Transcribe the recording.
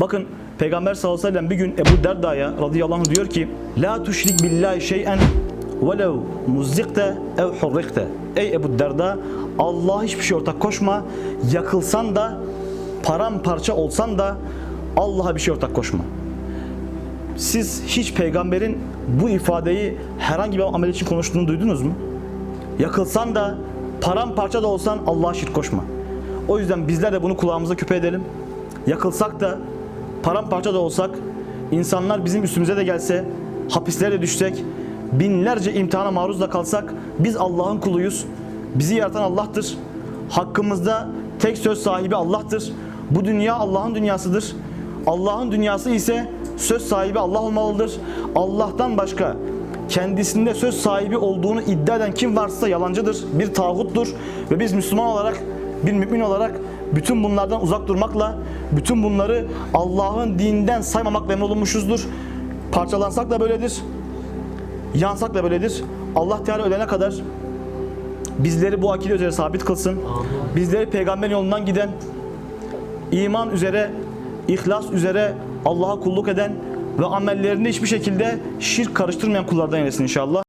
Bakın Peygamber sallallahu aleyhi ve sellem bir gün Ebu Derda'ya radıyallahu anh diyor ki La tuşrik billahi şey'en velev muzzikte ev hurrikte Ey Ebu Derda Allah'a hiçbir şey ortak koşma yakılsan da paramparça olsan da Allah'a bir şey ortak koşma. Siz hiç peygamberin bu ifadeyi herhangi bir amel için konuştuğunu duydunuz mu? Yakılsan da paramparça da olsan Allah'a şirk koşma. O yüzden bizler de bunu kulağımıza küpe edelim. Yakılsak da paramparça da olsak insanlar bizim üstümüze de gelse hapislere düşsek binlerce imtihana maruz da kalsak biz Allah'ın kuluyuz. Bizi yaratan Allah'tır. Hakkımızda tek söz sahibi Allah'tır. Bu dünya Allah'ın dünyasıdır. Allah'ın dünyası ise söz sahibi Allah olmalıdır. Allah'tan başka kendisinde söz sahibi olduğunu iddia eden kim varsa yalancıdır, bir tağuttur ve biz Müslüman olarak, bir mümin olarak bütün bunlardan uzak durmakla, bütün bunları Allah'ın dininden saymamakla emrolunmuşuzdur. Parçalansak da böyledir, yansak da böyledir. Allah Teala ölene kadar bizleri bu akide üzere sabit kılsın. Bizleri peygamber yolundan giden, iman üzere, ihlas üzere Allah'a kulluk eden ve amellerinde hiçbir şekilde şirk karıştırmayan kullardan eylesin inşallah.